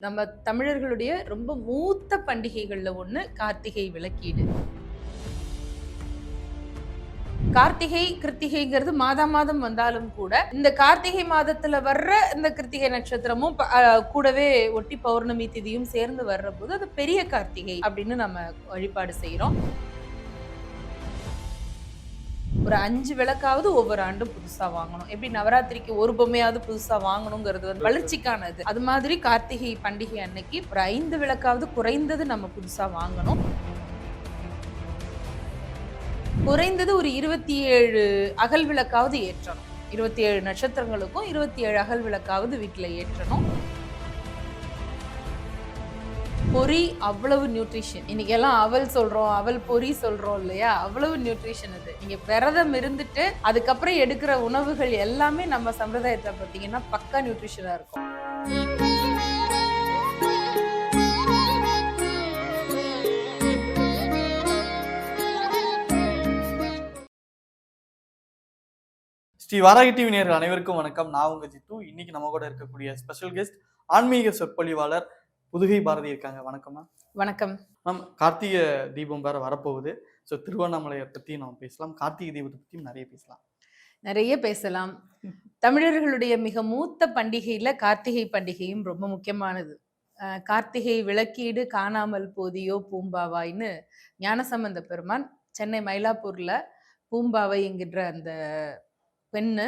நம்ம தமிழர்களுடைய ரொம்ப மூத்த பண்டிகைகள்ல ஒண்ணு கார்த்திகை விளக்கீடு. கார்த்திகை கிருத்திகைங்கிறது மாதா மாதம் வந்தாலும் கூட இந்த கார்த்திகை மாதத்துல வர்ற இந்த கிருத்திகை நட்சத்திரமும் கூடவே ஒட்டி பௌர்ணமி திதியும் சேர்ந்து வர்ற போது அது பெரிய கார்த்திகை அப்படின்னு நம்ம வழிபாடு செய்யறோம் ஒரு அஞ்சு விளக்காவது ஒவ்வொரு ஆண்டும் புதுசா வாங்கணும். எப்படி நவராத்திரிக்கு ஒரு பொம்மையாவது புதுசா வாங்கணுங்கிறது வந்து வளர்ச்சிக்கானது. அது மாதிரி கார்த்திகை பண்டிகை அன்னைக்கு ஒரு ஐந்து விளக்காவது குறைந்தது நம்ம புதுசா வாங்கணும். குறைந்தது ஒரு இருபத்தி ஏழு அகல் விளக்காவது ஏற்றணும். இருபத்தி ஏழு நட்சத்திரங்களுக்கும் இருபத்தி ஏழு அகல் விளக்காவது வீட்டில் ஏற்றணும். பொறி அவ்வளவு நியூட்ரிஷன் இன்னைக்கு எல்லாம் அவல் சொல்றோம் அவல் பொறி சொல்றோம் இல்லையா? அவ்வளவு நியூட்ரிஷன் அது. நீங்க விரதம் இருந்துட்டு அதுக்கப்புறம் எடுக்கிற உணவுகள் எல்லாமே நம்ம சம்பிரதாயத்தை பார்த்தீங்கன்னா பக்கா நியூட்ரிஷனா இருக்கும். ஸ்ரீ வாராகி டிவி நேர்கள் அனைவருக்கும் வணக்கம். நான் உங்க ஜித்து. இன்னைக்கு நம்ம கூட இருக்கக்கூடிய ஸ்பெஷல் கெஸ்ட் ஆன்மீக சொற்பொழிவாளர் புதுகை பாரதி இருக்காங்க. வணக்கம் மேம் வணக்கம். மேம் கார்த்திகை தீபம் வேற வரப்போகுது. ஸோ திருவண்ணாமலையை பத்தி நம்ம பேசலாம். கார்த்திகை தீபத்தை பத்தியும் நிறைய பேசலாம். நிறைய பேசலாம். தமிழர்களுடைய மிக மூத்த பண்டிகையில கார்த்திகை பண்டிகையும் ரொம்ப முக்கியமானது. கார்த்திகை விளக்கீடு காணாமல் போதியோ பூம்பாவாய்ன்னு ஞானசம்பந்த பெருமான் சென்னை மயிலாப்பூர்ல பூம்பாவை என்கின்ற அந்த பெண்ணு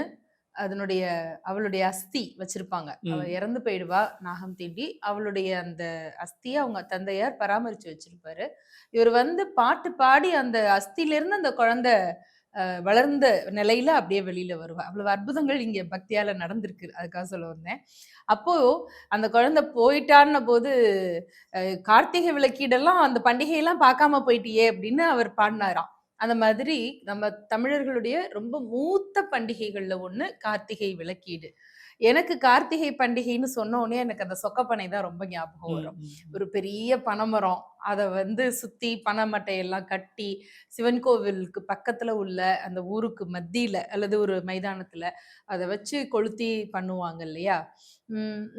அதனுடைய அவளுடைய அஸ்தி வச்சிருப்பாங்க. அவ. இறந்து போயிடுவா நாகம் தீண்டி. அவளுடைய அந்த அஸ்தியை அவங்க தந்தையார் பராமரிச்சு வச்சிருப்பாரு. இவர் வந்து பாட்டு பாடி அந்த அஸ்தியில இருந்து அந்த குழந்தை அஹ், வளர்ந்த நிலையில அப்படியே வெளியில வருவா. அவ்வளவு அற்புதங்கள் இங்க பக்தியால நடந்திருக்கு. அதுக்காக சொல்ல வந்தேன். அப்போ அந்த குழந்தை போயிட்டான்ன போது கார்த்திகை விளக்கீடெல்லாம் அந்த பண்டிகையெல்லாம் பார்க்காம போயிட்டியே அப்படின்னு அவர் பாடினாராம். அந்த மாதிரி நம்ம தமிழர்களுடைய ரொம்ப மூத்த பண்டிகைகள்ல ஒண்ணு கார்த்திகை விளக்கீடு. எனக்கு கார்த்திகை பண்டிகைன்னு சொன்ன உடனே எனக்கு அந்த சொக்கப்பனை தான் ரொம்ப ஞாபகம் வரும். ஒரு பெரிய பனைமரம். அதை வந்து சுத்தி பனை மட்டையெல்லாம் கட்டி சிவன் கோவிலுக்கு பக்கத்துல உள்ள அந்த ஊருக்கு மத்தியில அல்லது ஒரு மைதானத்துல அதை வச்சு கொளுத்தி பண்ணுவாங்க இல்லையா?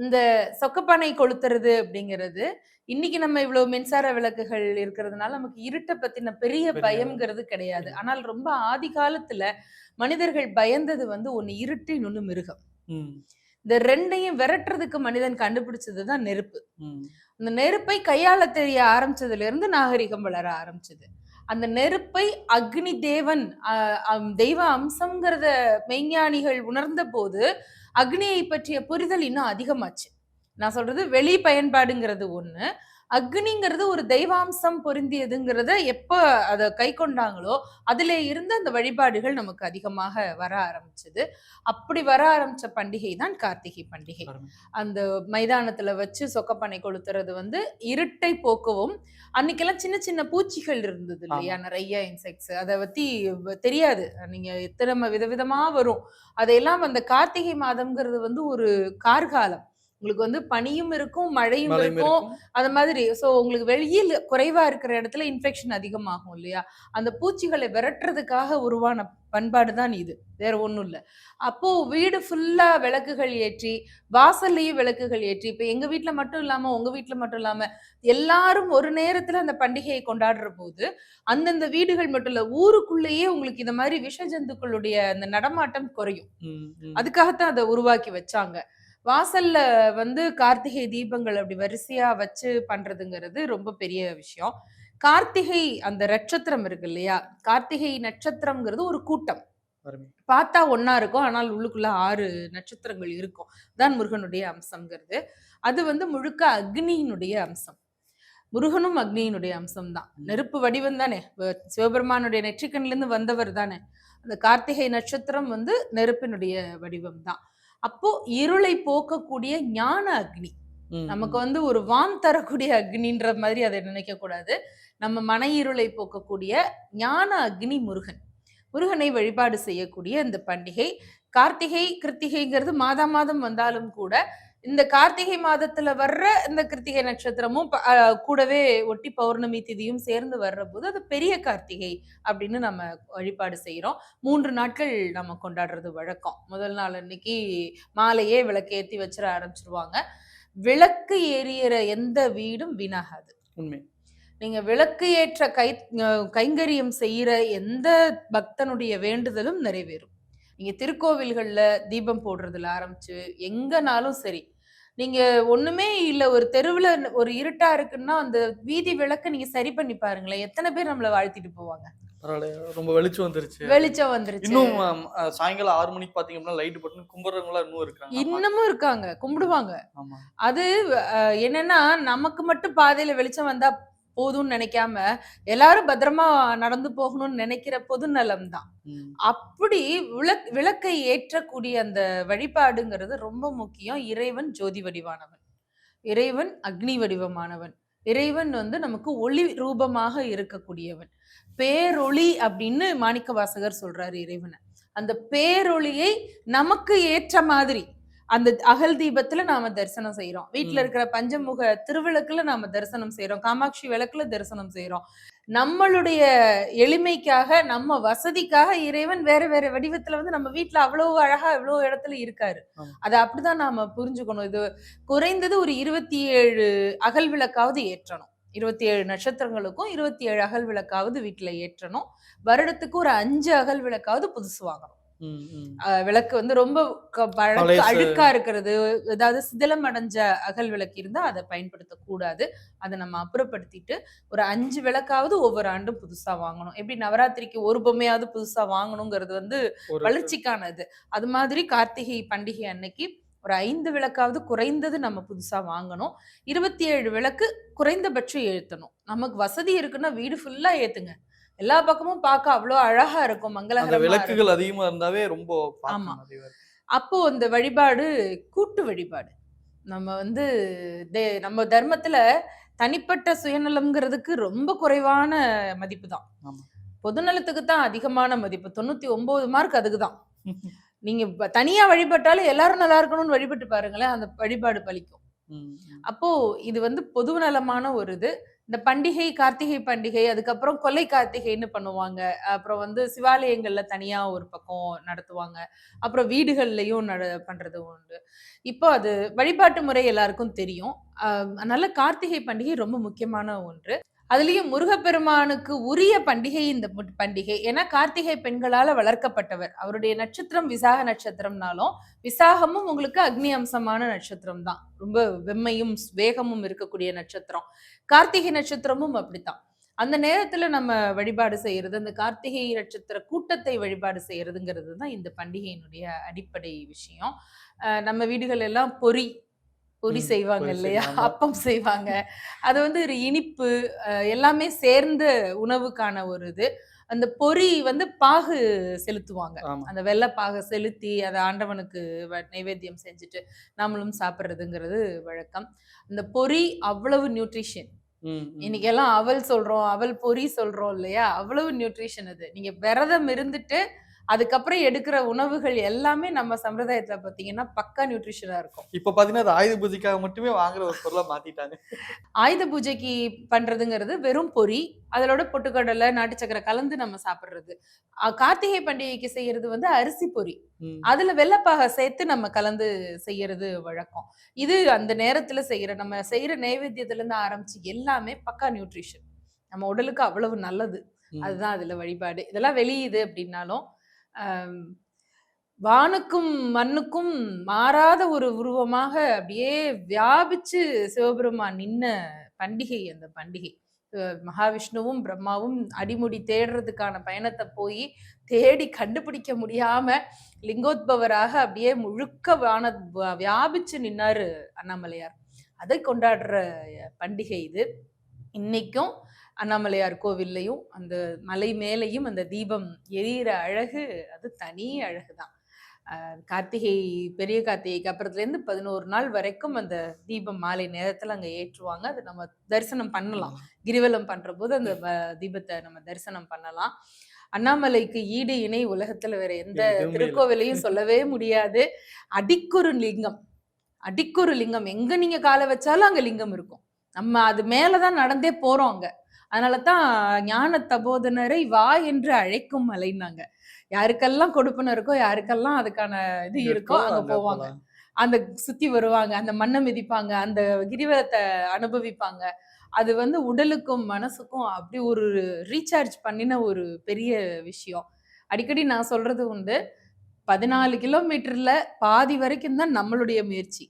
இந்த சொக்கப்பனை கொளுத்துறது அப்படிங்கிறது இன்னைக்கு நம்ம இவ்வளவு மின்சார விளக்குகள் இருக்கிறதுனால நமக்கு இருட்டை பத்தின பெரிய பயம்ங்கிறது கிடையாது. ஆனால் ரொம்ப ஆதி காலத்துல மனிதர்கள் பயந்தது வந்து ஒண்ணு இருட்டு இன்னொன்னு மிருகம். இந்த ரெண்டையும் விரட்டுறதுக்கு மனிதன் கண்டுபிடிச்சது தான் நெருப்பு. அந்த நெருப்பை கையாள தெரிய ஆரம்பிச்சதுல இருந்து நாகரிகம் வளர ஆரம்பிச்சது. அந்த நெருப்பை அக்னி தேவன் தெய்வ அம்சம்ங்கிறத மெய்ஞானிகள் உணர்ந்த போது அக்னியை பற்றிய புரிதல் இன்னும் அதிகமாச்சு. நான் சொல்றது வெளி பயன்பாடுங்கிறது ஒண்ணு. அக்னிங்கிறது ஒரு தெய்வாம்சம் பொருந்தியதுங்கிறத எப்ப அதை கை கொண்டாங்களோ அதுல இருந்து அந்த வழிபாடுகள் நமக்கு அதிகமாக வர ஆரம்பிச்சது. அப்படி வர ஆரம்பிச்ச பண்டிகை தான் கார்த்திகை பண்டிகை. அந்த மைதானத்துல வச்சு சொக்கப்பனை கொளுத்துறது வந்து இருட்டை போக்கவும் அன்னைக்கெல்லாம் சின்ன சின்ன பூச்சிகள் இருந்தது இல்லையா? நிறைய இன்செக்ட்ஸ் அதை பத்தி தெரியாது. நீங்க எத்தனை விதவிதமா வரும். அதையெல்லாம் அந்த கார்த்திகை மாதம்ங்கிறது வந்து ஒரு கார்காலம். உங்களுக்கு வந்து பனியும் இருக்கும் மழையும் இருக்கும். அந்த மாதிரி. சோ உங்களுக்கு வெயில் குறைவா இருக்கிற இடத்துல இன்ஃபெக்ஷன் அதிகமாகும் இல்லையா? அந்த பூச்சிகளை விரட்டுறதுக்காக உருவான பண்பாடு தான் இது. வேற ஒண்ணும் இல்ல. அப்போ வீடு ஃபுல்லா விளக்குகள் ஏற்றி வாசல்லையும் விளக்குகள் ஏற்றி இப்ப எங்க வீட்ல மட்டும் இல்லாம உங்க வீட்ல மட்டும் இல்லாம எல்லாரும் ஒரு நேரத்துல அந்த பண்டிகையை கொண்டாடுற போது அந்தந்த வீடுகள் மட்டும் இல்ல ஊருக்குள்ளேயே உங்களுக்கு இந்த மாதிரி விஷ ஜந்துக்களுடைய அந்த நடமாட்டம் குறையும். அதுக்காகத்தான் அதை உருவாக்கி வச்சாங்க. வாசல்ல வந்து கார்த்திகை தீபங்கள் அப்படி வரிசையா வச்சு பண்றதுங்கிறது ரொம்ப பெரிய விஷயம். கார்த்திகை அந்த நட்சத்திரம் இருக்கு இல்லையா? கார்த்திகை நட்சத்திரம்ங்கிறது ஒரு கூட்டம். பார்த்தா ஒண்ணா இருக்கும் ஆனால் உள்ளுக்குள்ள ஆறு நட்சத்திரங்கள் இருக்கும். தான் முருகனுடைய அம்சம்ங்கிறது. அது வந்து முழுக்க அக்னியினுடைய அம்சம். முருகனும் அக்னியினுடைய அம்சம் தான். நெருப்பு வடிவம் தானே? சிவபெருமானுடைய நெற்றிக்கண்ல இருந்து வந்தவர் தானே? அந்த கார்த்திகை நட்சத்திரம் வந்து நெருப்பினுடைய வடிவம் தான் அப்போ இருளை போக்கக்கூடிய ஞான அக்னி. நமக்கு. வந்து ஒரு வான் தரக்கூடிய அக்னின்ற மாதிரி அதை நினைக்க கூடாது. நம்ம மன இருளை போக்கக்கூடிய ஞான அக்னி முருகன். முருகனை வழிபாடு செய்யக்கூடிய இந்த பண்டிகை. கார்த்திகை கிருத்திகைங்கிறது மாதா மாதம் வந்தாலும் கூட இந்த கார்த்திகை மாதத்துல வர்ற இந்த கிருத்திகை நட்சத்திரமும் கூடவே ஒட்டி பௌர்ணமி திதியும் சேர்ந்து வர்ற போது அது பெரிய கார்த்திகை அப்படின்னு நம்ம வழிபாடு செய்றோம். மூன்று நாட்கள் நம்ம கொண்டாடுறது வழக்கம். முதல் நாள் அன்னைக்கு மாலையே விளக்கேத்தி வச்சிட ஆரம்பிச்சிருவாங்க. விளக்கு எரியற எந்த வீடும் வீணாகாது. உண்மை. நீங்க விளக்கு ஏற்ற கை கைங்கரியம் செய்யற எந்த பக்தனுடைய வேண்டுதலும் நிறைவேறும். நீங்க திருக்கோவில்கள்ல தீபம் போடுறதுல ஆரம்பிச்சு எங்கனாலும் சரி நீங்க ஒண்ணுமே இல்ல ஒரு தெருவுல ஒரு இருட்டா இருக்குன்னா அந்த வீதி விளக்க நீங்க சரி பண்ணி பாருங்களேன். எத்தனை பேர் நம்மள வாழ்த்திட்டு போவாங்க? ரொம்ப வெளிச்சம் வந்துருச்சு. வெளிச்சம் வந்துருச்சு. இன்னும் சாயங்காலம் ஆறு மணிக்கு பாத்தீங்க அப்படின்னா லைட் போட்டு கும்பிடுறவங்களா இன்னும் இருக்காங்க. இன்னமும் இருக்காங்க. கும்பிடுவாங்க. அது என்னன்னா நமக்கு மட்டும் பாதையில வெளிச்சம் வந்தா போதும்னு நினைக்காம எல்லாரும் பத்திரமா நடந்து போகணும்னு நினைக்கிற பொது நலம் தான் ம். அப்படி விளக் விளக்கை ஏற்றக்கூடிய அந்த வழிபாடுங்கிறது ரொம்ப முக்கியம். இறைவன் ஜோதி வடிவானவன். இறைவன் அக்னி வடிவமானவன். இறைவன் வந்து நமக்கு ஒளி ரூபமாக இருக்கக்கூடியவன். பேரொளி அப்படின்னு மாணிக்க வாசகர் சொல்றாரு இறைவனை. அந்த பேரொளியை நமக்கு ஏற்ற மாதிரி அந்த அகல் தீபத்துல நாம தரிசனம் செய்யறோம் வீட்ல ம். இருக்கிற பஞ்சமுக திருவிளக்குல நாம தரிசனம் செய்யறோம் காமாட்சி விளக்குல தரிசனம் செய்யறோம் நம்மளுடைய எளிமைக்காக நம்ம வசதிக்காக இறைவன் வேற வேற வடிவத்துல வந்து நம்ம வீட்ல அவ்வளவு அழகா இவ்வளவு இடத்துல இருக்காரு. அதை அப்படிதான் நாம புரிஞ்சுக்கணும். இது குறைந்தது ஒரு இருபத்தி ஏழு அகல் விளக்காவது ஏற்றணும். இருபத்தி ஏழு நட்சத்திரங்களுக்கும் இருபத்தி ஏழு அகல் விளக்காவது வீட்டுல ஏற்றணும். வருடத்துக்கு ஒரு அஞ்சு அகல் விளக்காவது புதுசு வாங்கணும். விளக்கு வந்து ரொம்ப. அழுக்கா இருக்கிறது ஏதாவது சிதிலம் அடைஞ்ச அகல் விளக்கு இருந்தா அதை பயன்படுத்த கூடாது. அதை நம்ம அப்புறப்படுத்திட்டு ஒரு அஞ்சு விளக்காவது ஒவ்வொரு ஆண்டும் புதுசா வாங்கணும். எப்படி நவராத்திரிக்கு ஒரு பொம்மையாவது புதுசா வாங்கணுங்கிறது வந்து வளர்ச்சிக்கானது. அது மாதிரி கார்த்திகை பண்டிகை அன்னைக்கு ஒரு ஐந்து விளக்காவது குறைந்தது நம்ம புதுசா வாங்கணும். இருபத்தி ஏழு விளக்கு குறைந்தபட்சம் ஏத்தணும். நமக்கு வசதி இருக்குன்னா வீடு ஃபுல்லா ஏத்துங்க. எல்லா பக்கமும் பார்க்க அவ்வளோ அழகா இருக்கும் மங்களகரமா. விளக்குகள் அதிகமா இருந்தாவே ரொம்ப ஆமா. அப்போ அந்த வழிபாடு கூட்டு வழிபாடு நம்ம வந்து நம்ம தர்மத்துல தனிப்பட்ட சுயநலம்ங்கிறதுக்கு ரொம்ப குறைவான மதிப்பு தான். பொதுநலத்துக்கு தான் அதிகமான மதிப்பு தொண்ணூத்தி ஒன்பது மார்க் அதுக்கு தான் நீங்க தனியா வழிபட்டாலும் எல்லாரும் நல்லா இருக்கணும்னு வழிபட்டு பாருங்களேன் அந்த வழிபாடு பலிக்கும். அப்போ இது வந்து பொது நலமான ஒரு இது இந்த பண்டிகை கார்த்திகை பண்டிகை அதுக்கப்புறம் கொல்லை கார்த்திகைன்னு பண்ணுவாங்க. அப்புறம் வந்து சிவாலயங்கள்ல தனியா ஒரு பக்கம் நடத்துவாங்க. அப்புறம் வீடுகள்லயும் நட பண்றது உண்டு. இப்போ அது வழிபாட்டு முறை எல்லாருக்கும் தெரியும். அதனால கார்த்திகை பண்டிகை ரொம்ப முக்கியமான ஒன்று. அதுலயும் முருகப்பெருமானுக்கு உரிய பண்டிகை இந்த பண்டிகை. ஏன்னா கார்த்திகை பெண்களால வளர்க்கப்பட்டவர். அவருடைய நட்சத்திரம் விசாக நட்சத்திரம்னாலும் விசாகமும் உங்களுக்கு அக்னி அம்சமான நட்சத்திரம் தான் ரொம்ப வெம்மையும் வேகமும் இருக்கக்கூடிய நட்சத்திரம். கார்த்திகை நட்சத்திரமும் அப்படித்தான். அந்த நேரத்துல நம்ம வழிபாடு செய்யறது அந்த கார்த்திகை நட்சத்திர கூட்டத்தை வழிபாடு செய்யறதுங்கிறது தான் இந்த பண்டிகையினுடைய அடிப்படை விஷயம். நம்ம வீடுகள் எல்லாம் பொறி பொரி செய்வாங்க இல்லையா. அப்பம் செய்வாங்க. அது வந்து ஒரு இனிப்பு எல்லாமே சேர்ந்த உணவுக்கான ஒரு இது. அந்த பொரி வந்து பாகு செலுத்துவாங்க. அந்த வெள்ளை பாகை செலுத்தி அதை ஆண்டவனுக்கு நைவேத்தியம் செஞ்சுட்டு நாமளும் சாப்பிட்றதுங்கிறது வழக்கம். இந்த பொரி அவ்வளவு நியூட்ரிஷன். இன்னைக்கு எல்லாம் அவல் சொல்றோம் அவல் பொரி சொல்றோம் இல்லையா? அவ்வளவு நியூட்ரிஷன் அது. நீங்க விரதம் இருந்துட்டு அதுக்கப்புறம் எடுக்கிற உணவுகள் எல்லாமே நம்ம சம்பிரதாயத்துல பாத்தீங்கன்னா பக்கா நியூட்ரிஷனா இருக்கும். இப்ப பாத்தீங்கன்னா அது ஆயுத பூஜைக்காக மட்டுமே வாங்குற ஒரு பொருளா மாத்திட்டாங்க. ஆயுத பூஜைக்கு பண்றதுங்கிறது வெறும் பொரி அதோட பொட்டுக்கடலை நாட்டு சக்கரை கலந்து நம்ம சாப்பிடுறது. கார்த்திகை பண்டிகைக்கு செய்யறது வந்து அரிசி ம். அதுல வெள்ளப்பாக சேர்த்து நம்ம கலந்து செய்யறது வழக்கம். இது அந்த நேரத்துல செய்யற நம்ம செய்யற நைவேத்தியத்துல இருந்து ஆரம்பிச்சு எல்லாமே பக்கா நியூட்ரிஷன் நம்ம உடலுக்கு அவ்வளவு நல்லது. அதுதான் அதுல வழிபாடு. இதெல்லாம் வெளியுது அப்படின்னாலும் வானுக்கும் மண்ணுக்கும் மாறாத ஒரு உருவமாக அப்படியே வியாபிச்சு சிவபெருமான் நின்ன பண்டிகை அந்த பண்டிகை. மகாவிஷ்ணுவும் பிரம்மாவும் அடிமுடி தேடுறதுக்கான பயணத்தை போய் தேடி கண்டுபிடிக்க முடியாம லிங்கோத்பவராக அப்படியே முழுக்க வான வியாபிச்சு நின்னாரு அண்ணாமலையார். அதை கொண்டாடுற பண்டிகை இது. இன்னைக்கும் அண்ணாமலையார் கோவில்லையும் அந்த மலை மேலையும் அந்த தீபம் எரியிற அழகு அது தனி அழகுதான். அஹ், கார்த்திகை பெரிய கார்த்திகைக்கு அப்புறத்துலேருந்து பதினோரு நாள் வரைக்கும் அந்த தீபம் மாலை நேரத்துல அங்க ஏற்றுவாங்க. அது நம்ம தரிசனம் பண்ணலாம். கிரிவலம் பண்ற போது அந்த தீபத்தை நம்ம தரிசனம் பண்ணலாம். அண்ணாமலைக்கு ஈடு இணை உலகத்துல வேற எந்த. திருக்கோவிலையும் சொல்லவே முடியாது. அடிக்கொரு லிங்கம். அடிக்கொரு லிங்கம். எங்க நீங்க காலை வச்சாலும் அங்க லிங்கம் இருக்கும். நம்ம அது மேலதான் நடந்தே போறோம் அங்க. அதனாலதான் ஞான தபோதனரை வா என்று அழைக்கும் மலைன்னாங்க. யாருக்கெல்லாம் கொடுப்பன இருக்கோ யாருக்கெல்லாம் அதுக்கான இது இருக்கோ அங்க போவாங்க. அந்த சுத்தி வருவாங்க அந்த மண்ணை மிதிப்பாங்க அந்த கிரிவலத்தை அனுபவிப்பாங்க. அது வந்து உடலுக்கும் மனசுக்கும் அப்படி ஒரு ரீசார்ஜ் பண்ணின ஒரு பெரிய விஷயம். அடிக்கடி நான் சொல்றது உண்டு பதினாலு கிலோமீட்டர்ல பாதி வரைக்கும் தான் நம்மளுடைய முயற்சி.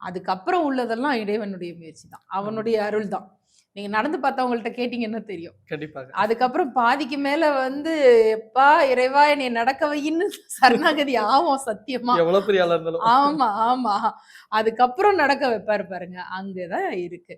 அதுக்கப்புறம் உள்ளதெல்லாம் இறைவனுடைய முயற்சி தான். அவனுடைய அருள் தான். நீங்க நடந்து பார்த்தவங்கள்ட்ட கேட்டீங்கன்னா தெரியும்? கண்டிப்பாக. அதுக்கப்புறம் பாதிக்கு மேல வந்து எப்பா இறைவா என்னை நடக்க வையின்னு சரணாகதி ஆகும் சத்தியமா. எவ்வளவு பெரிய ஆமா ஆமா. அதுக்கப்புறம் நடக்க வைப்பாரு பாருங்க அங்கதான் இருக்கு.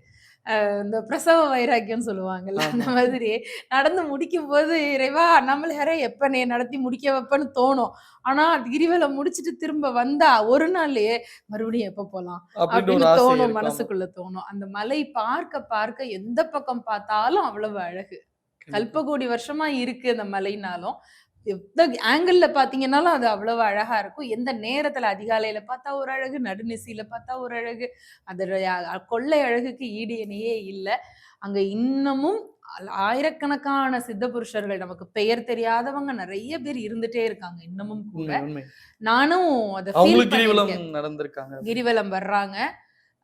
இந்த பிரசவ வைராக்கியம் சொல்லுவாங்கல்ல அந்த. மாதிரி நடந்து முடிக்கும் போது இறைவா நம்மள எப்ப நீ நடத்தி முடிக்க வைப்பன்னு தோணும் ஆனா கிரிவலம் முடிச்சிட்டு திரும்ப வந்தா ஒரு நாள்லயே மறுபடியும் எப்ப போலாம் அப்படின்னு தோணும். மனசுக்குள்ள தோணும் அந்த மலை பார்க்க பார்க்க எந்த பக்கம் பார்த்தாலும் அவ்வளவு அழகு. கல்பகோடி வருஷமா இருக்கு அந்த மலைனாலும் எந்த ஆங்கிள் பாத்தீங்கன்னாலும் அது அவ்வளவு அழகா இருக்கும். எந்த நேரத்துல அதிகாலையில பார்த்தா ஒரு அழகு நடுநிசியில பார்த்தா ஒரு அழகு அதோட அ- கொள்ளை அழகுக்கு ஈடு இணையே இல்லை. அங்க இன்னமும் ஆயிரக்கணக்கான சித்த புருஷர்கள் நமக்கு பெயர் தெரியாதவங்க நிறைய பேர் இருந்துட்டே இருக்காங்க இன்னமும் கூட. நானும் அதை. நடந்திருக்காங்க. கிரிவலம் வர்றாங்க.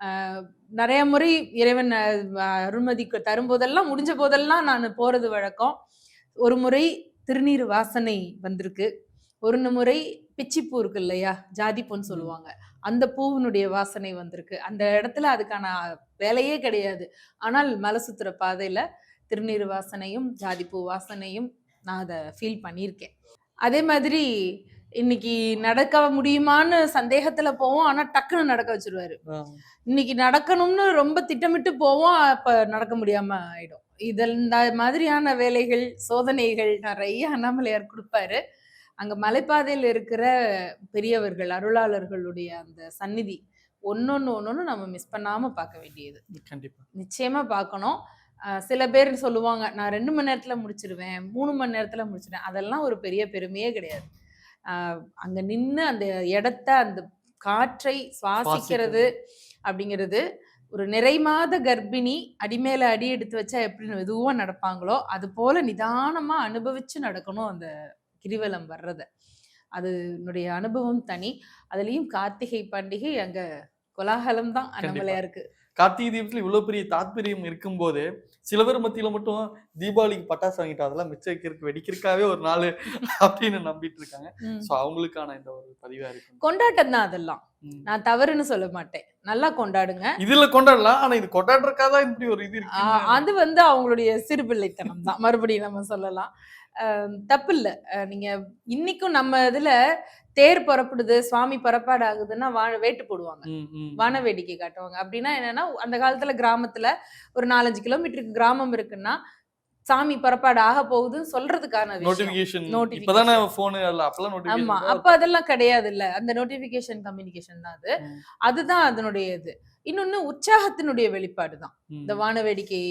ஆஹ் நிறைய முறை இறைவன் அஹ், அருள்மதி கு- தரும்போதெல்லாம் முடிஞ்ச போதெல்லாம் நான் போறது வழக்கம். ஒரு முறை திருநீர் வாசனை வந்திருக்கு. ஒரு முறை பிச்சிப்பூ இருக்கு இல்லையா? ஜாதிப்பூன்னு சொல்லுவாங்க. அந்த பூவினுடைய வாசனை வந்திருக்கு. அந்த இடத்துல அதுக்கான வேலையே கிடையாது. ஆனால் மலை சுத்துற பாதையில திருநீர் வாசனையும் ஜாதிப்பூ வாசனையும் நான் அதை ஃபீல் பண்ணியிருக்கேன். அதே மாதிரி இன்னைக்கு நடக்க முடியுமான்னு சந்தேகத்துல போவோம். ஆனா டக்குன்னு நடக்க வச்சிருவாரு. இன்னைக்கு நடக்கணும்னு ரொம்ப திட்டமிட்டு போவோம். அப்ப நடக்க முடியாம ஆயிடும். இதில் இந்த மாதிரியான வேலைகள் சோதனைகள் நிறைய அண்ணாமலையார் கொடுப்பாரு. அங்க மலைப்பாதையில் இருக்கிற பெரியவர்கள் அருளாளர்களுடைய அந்த சந்நிதி ஒன்னொன்னு ஒன்னொன்னு நம்ம மிஸ் பண்ணாம பார்க்க வேண்டியது. கண்டிப்பா. நிச்சயமா பார்க்கணும். சில பேர் சொல்லுவாங்க நான் ரெண்டு மணி நேரத்துல முடிச்சிருவேன் மூணு மணி நேரத்துல முடிச்சிடுவேன் அதெல்லாம் ஒரு பெரிய பெருமையே கிடையாது. அங்க நின்னு அந்த இடத்த அந்த காற்றை சுவாசிக்கிறது அப்படிங்கிறது ஒரு நிறை மாத கர்ப்பிணி அடிமேல அடி எடுத்து வச்சா எப்படி மெதுவா நடப்பாங்களோ அது போல நிதானமா அனுபவிச்சு நடக்கணும் அந்த கிரிவலம் வர்றத. அது என்னுடைய அனுபவம் தனி. அதுலயும் கார்த்திகை பண்டிகை அங்க கோலாகலம் தான் அண்ணாமலையாருக்கு. கார்த்திகை தீபத்துல இவ்வளவு பெரிய தாத்பரியம் இருக்கும்போது சில பேர் மத்தியில மட்டும் தீபாவளிக்கு பட்டாசு வாங்கிட்டு அதெல்லாம் மிச்சம் வைக்கிறதுக்கு வெடிக்கிறதுக்காகவே ஒரு நாள் அப்படின்னு நம்பிட்டு இருக்காங்க. சோ அவங்களுக்கான இந்த ஒரு பதிவா இருக்கு கொண்டாட்டம் தான் அதெல்லாம். நான் தவறுன்னு சொல்ல மாட்டேன். நல்லா கொண்டாடுங்க. இதுல கொண்டாடலாம் ஆனா இது கொண்டாடுறதுக்காக தான் இப்படி ஒரு இது அது வந்து அவங்களுடைய சிறுபிள்ளைத்தனம் தான். மறுபடியும் நம்ம சொல்லலாம். தப்பு இல்லை. நீங்க இன்னைக்கும் நம்ம இதுல தேர் புறப்படுது சுவாமி புறப்பாடு ஆகுதுன்னா வா வேட்டு போடுவாங்க. வான வேடிக்கை காட்டுவாங்க. அப்படின்னா என்னன்னா அந்த காலத்துல கிராமத்துல ஒரு நாலஞ்சு கிலோமீட்டருக்கு கிராமம் இருக்குன்னா சாமி புறப்பாடு ஆக போகுதுன்னு சொல்றதுக்கான ஆமா. அப்ப அதெல்லாம் கிடையாது இல்ல அந்த நோட்டிபிகேஷன் கம்யூனிகேஷன் தான் அது. அதுதான் அதனுடைய இது இன்னொன்னு உற்சாகத்தினுடைய வெளிப்பாடு தான். இந்த வான வேடிக்கை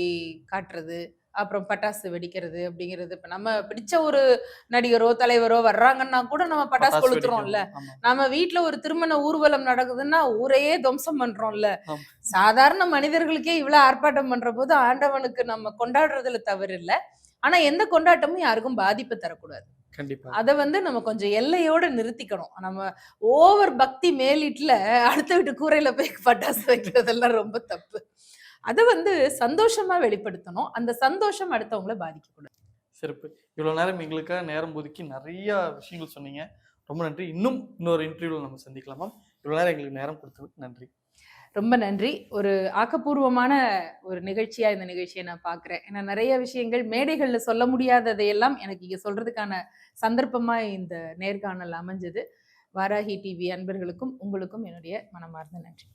காட்டுறது அப்புறம் பட்டாசு வெடிக்கிறது அப்படிங்கிறது. இப்ப நம்ம பிடிச்ச ஒரு நடிகரோ தலைவரோ வர்றாங்கன்னா கூட நம்ம பட்டாசு கொளுத்துறோம்ல. நம்ம வீட்ல ஒரு திருமண ஊர்வலம் நடக்குதுன்னா ஊரையே துவம்சம் பண்றோம்ல. சாதாரண மனிதர்களுக்கே இவ்வளவு ஆர்ப்பாட்டம் பண்ற போது ஆண்டவனுக்கு நம்ம கொண்டாடுறதுல தவறு இல்ல. ஆனா எந்த கொண்டாட்டமும் யாருக்கும் பாதிப்பு தரக்கூடாது. கண்டிப்பா. அதை வந்து நம்ம கொஞ்சம் எல்லையோட நிறுத்திக்கணும். நம்ம ஓவர் பக்தி மேலிட்டுல அடுத்த வீட்டு கூரையில போய் பட்டாசு வைக்கிறதெல்லாம் ரொம்ப தப்பு. அதை வந்து சந்தோஷமா வெளிப்படுத்தணும். அந்த சந்தோஷம் அடுத்தவங்கள பாதிக்கக்கூடாது. சிறப்பு. இவ்வளவு நேரம் எங்களுக்காக நேரம் ஒதுக்கி நிறைய விஷயங்கள் சொன்னீங்க. ரொம்ப நன்றி. இன்னும் இன்னொரு இன்டர்வியூல நம்ம சந்திக்கலாமா இவ்வளவு நேரம் எங்களுக்கு நேரம் கொடுத்ததுக்கு நன்றி. ரொம்ப நன்றி. ஒரு ஆக்கப்பூர்வமான ஒரு நிகழ்ச்சியா இந்த நிகழ்ச்சியை நான் பார்க்கிறேன். ஏன்னா நிறைய விஷயங்கள் மேடைகள்ல சொல்ல முடியாததையெல்லாம் எனக்கு இங்க சொல்றதுக்கான சந்தர்ப்பமா இந்த நேர்காணல் அமைஞ்சது. வாராகி டிவி அன்பர்களுக்கும் உங்களுக்கும் என்னுடைய மனமார்ந்த நன்றி.